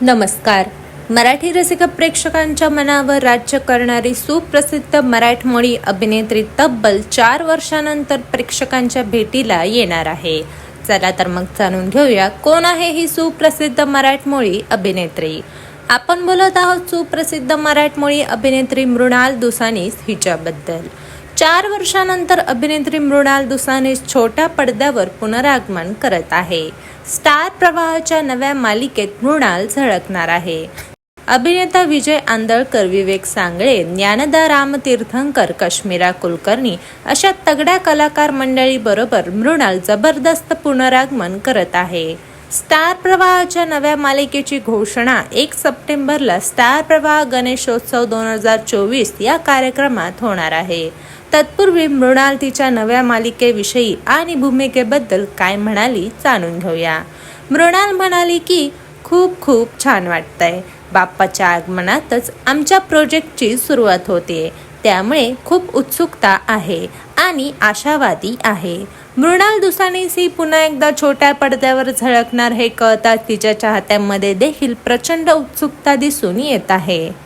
नमस्कार. मराठी रसिक प्रेक्षकांच्या मनावर राज्य करणारी सुप्रसिद्ध मराठमोळी अभिनेत्री तब्बल चार वर्षानंतर प्रेक्षकांच्या भेटीला येणार आहे. चला तर मग जाणून घेऊया कोण आहे ही सुप्रसिद्ध मराठमोळी अभिनेत्री. आपण बोलत आहोत सुप्रसिद्ध मराठमोळी अभिनेत्री मृणाल दुसानीस हिच्याबद्दल. चार वर्षानंतर अभिनेत्री मृणाल दुसानीस छोट्या पडद्यावर पुनरागमन करत आहे. स्टार प्रवाहाच्या नव्या मालिकेत मृणाल झळकणार आहे. अभिनेता विजय आंदळकर विवेक सांगळे ज्ञानदा रामतीर्थंकर कश्मीरा कुलकर्णी अशा तगड्या कलाकार मंडळीबरोबर मृणाल जबरदस्त पुनरागमन करत आहे. स्टार प्रवाहाच्या नव्या मालिकेची घोषणा एक सप्टेंबरला स्टार प्रवाह गणेशोत्सव दोन हजार चोवीस या कार्यक्रमात होणार आहे. तत्पूर्वी मृणाल तिच्या नव्या मालिकेविषयी आणि भूमिकेबद्दल काय म्हणाली जाणून घेऊया. मृणाल म्हणाली की खूप खूप छान वाटतंय. बाप्पाच्या आगमनातच आमच्या प्रोजेक्टची सुरुवात होते. त्यामुळे खूप उत्सुकता आहे. आणि आशावादी आहे. मृणाल दुसानीसी पुन्हा एकदा छोट्या पडद्यावर झळकणार हे कळताच तिच्या चाहत्यांमध्ये देखील प्रचंड उत्सुकता दिसून येत आहे.